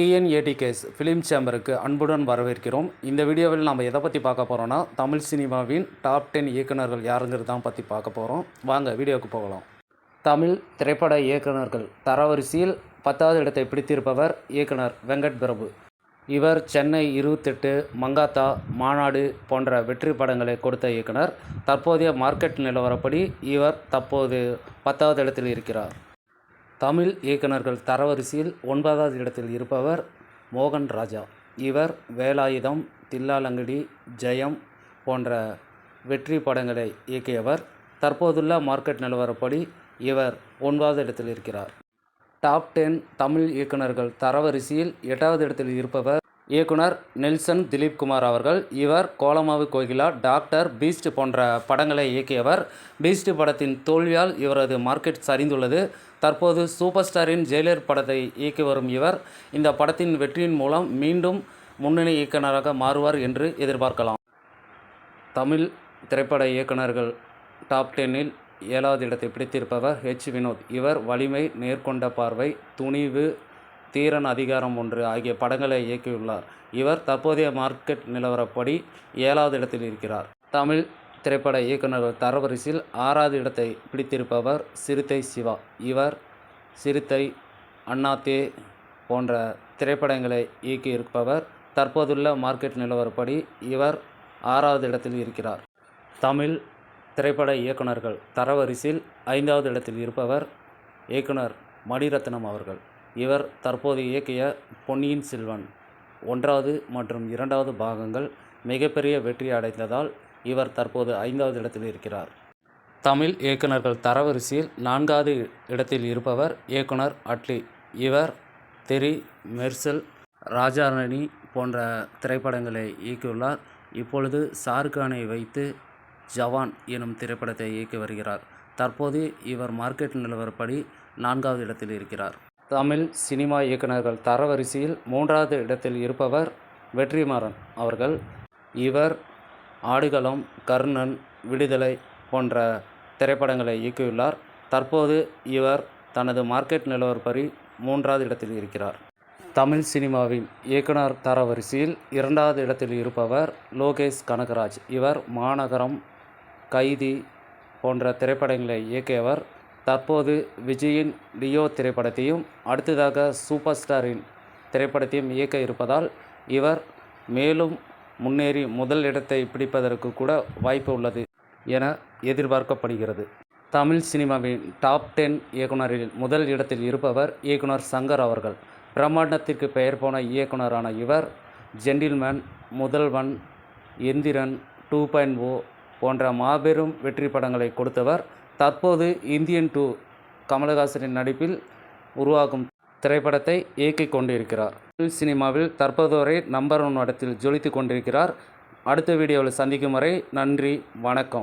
டிஎன்ஏடி case film சேம்பருக்கு அன்புடன் வரவேற்கிறோம். இந்த வீடியோவில் நம்ம எதை பற்றி பார்க்க போகிறோன்னா தமிழ் சினிமாவின் டாப் டென் இயக்குனர்கள் யாருங்கிறது தான் பற்றி பார்க்க போகிறோம் வாங்க வீடியோவுக்கு போகலாம். தமிழ் திரைப்பட இயக்குநர்கள் தரவரிசையில் பத்தாவது இடத்தை பிடித்திருப்பவர் இயக்குனர் வெங்கட் பிரபு. இவர் சென்னை இருபத்தெட்டு மங்காத்தா மாநாடு போன்ற வெற்றி படங்களை கொடுத்த இயக்குனர். தற்போதைய மார்க்கெட் நிலவரப்படி இவர் தற்போது பத்தாவது இடத்தில் இருக்கிறார். தமிழ் இயக்குனர்கள் தரவரிசையில் ஒன்பதாவது இடத்தில் இருப்பவர் மோகன் ராஜா. இவர் வேலாயுதம் தில்லாலங்கடி ஜெயம் போன்ற வெற்றி படங்களை இயக்கியவர். தற்போதுள்ள மார்க்கெட் நிலவரப்படி இவர் ஒன்பதாவது இடத்தில் இருக்கிறார். டாப் டென் தமிழ் இயக்குனர்கள் தரவரிசையில் எட்டாவது இடத்தில் இருப்பவர் இயக்குனர் நெல்சன் திலீப் குமார் அவர்கள். இவர் கோலமாவு கோகிலா டாக்டர் பீஸ்ட் போன்ற படங்களை இயக்கியவர். பீஸ்ட் படத்தின் தோல்வியால் இவரது மார்க்கெட் சரிந்துள்ளது. தற்போது சூப்பர் ஸ்டாரின் ஜெயிலர் படத்தை இயக்கி வரும் இவர். இந்த படத்தின் வெற்றியின் மூலம் மீண்டும் முன்னணி இயக்குநராக மாறுவார் என்று எதிர்பார்க்கலாம். தமிழ் திரைப்பட இயக்குனர்கள் டாப் டென்னில் ஏழாவது இடத்தை பிடித்திருப்பவர் ஹெச் வினோத். இவர் வலிமை நேர்கொண்ட பார்வை துணிவு தீரன் அதிகாரம் ஒன்று ஆகிய படங்களை இயக்கியுள்ளார். இவர் தற்போதைய மார்க்கெட் நிலவரப்படி ஏழாவது இடத்தில் இருக்கிறார். தமிழ் திரைப்பட இயக்குனர்கள் தரவரிசையில் ஆறாவது இடத்தை பிடித்திருப்பவர் சிறுத்தை சிவா. இவர் சிறுத்தை அண்ணாத்தே போன்ற திரைப்படங்களை இயக்கியிருப்பவர். தற்போதுள்ள மார்க்கெட் நிலவரப்படி இவர் ஆறாவது இடத்தில் இருக்கிறார். தமிழ் திரைப்பட இயக்குனர்கள் தரவரிசையில் ஐந்தாவது இடத்தில் இருப்பவர் இயக்குனர் மணிரத்னம் அவர்கள். இவர் தற்போது இயக்கிய பொன்னியின் செல்வன் ஒன்றாவது மற்றும் இரண்டாவது பாகங்கள் மிகப்பெரிய வெற்றி அடைந்ததால் இவர் தற்போது ஐந்தாவது இடத்தில் இருக்கிறார். தமிழ் இயக்குநர்கள் தரவரிசையில் நான்காவது இடத்தில் இருப்பவர் இயக்குனர் அட்லி. இவர் தெரி மெர்சல் ராஜாரணி போன்ற திரைப்படங்களை இயக்கியுள்ளார். இப்பொழுது ஷாருக்கானை வைத்து ஜவான் எனும் திரைப்படத்தை இயக்கி வருகிறார். தற்போது இவர் மார்க்கெட் நிலவரப்படி நான்காவது இடத்தில் இருக்கிறார். தமிழ் சினிமா இயக்குநர்கள் தரவரிசையில் மூன்றாவது இடத்தில் இருப்பவர் வெற்றிமாறன் அவர்கள். இவர் ஆடுகளம் கர்ணன் விடுதலை போன்ற திரைப்படங்களை இயக்கியுள்ளார். தற்போது இவர் தனது மார்க்கெட் நிலவரப்படி மூன்றாவது இடத்தில் இருக்கிறார். தமிழ் சினிமாவின் இயக்குனர் தரவரிசையில் இரண்டாவது இடத்தில் இருப்பவர் லோகேஷ் கனகராஜ். இவர் மாநகரம் கைதி போன்ற திரைப்படங்களை இயக்கியவர். தற்போது விஜயின் லியோ திரைப்படத்தையும் அடுத்ததாக சூப்பர் ஸ்டாரின் திரைப்படத்தையும் இயக்க இருப்பதால் இவர் மேலும் முன்னேறி முதல் இடத்தை பிடிப்பதற்கு கூட வாய்ப்பு உள்ளது என எதிர்பார்க்கப்படுகிறது. தமிழ் சினிமாவின் டாப் டென் இயக்குனரில் முதல் இடத்தில் இருப்பவர் இயக்குனர் சங்கர் அவர்கள். பிரம்மாண்டத்திற்கு பெயர் போன இயக்குனரான இவர் gentleman Mudhalvan Enthiran two point O போன்ற மாபெரும் வெற்றி படங்களை கொடுத்தவர் தற்போது இந்தியன் டூ கமலஹாசனின் நடிப்பில் உருவாகும் திரைப்படத்தை இயக்கிக் கொண்டிருக்கிறார். தமிழ் சினிமாவில் தற்போது வரை நம்பர் ஒன் இடத்தில் ஜொலித்து கொண்டிருக்கிறார். அடுத்த வீடியோவில் சந்திக்கும் வரை நன்றி வணக்கம்.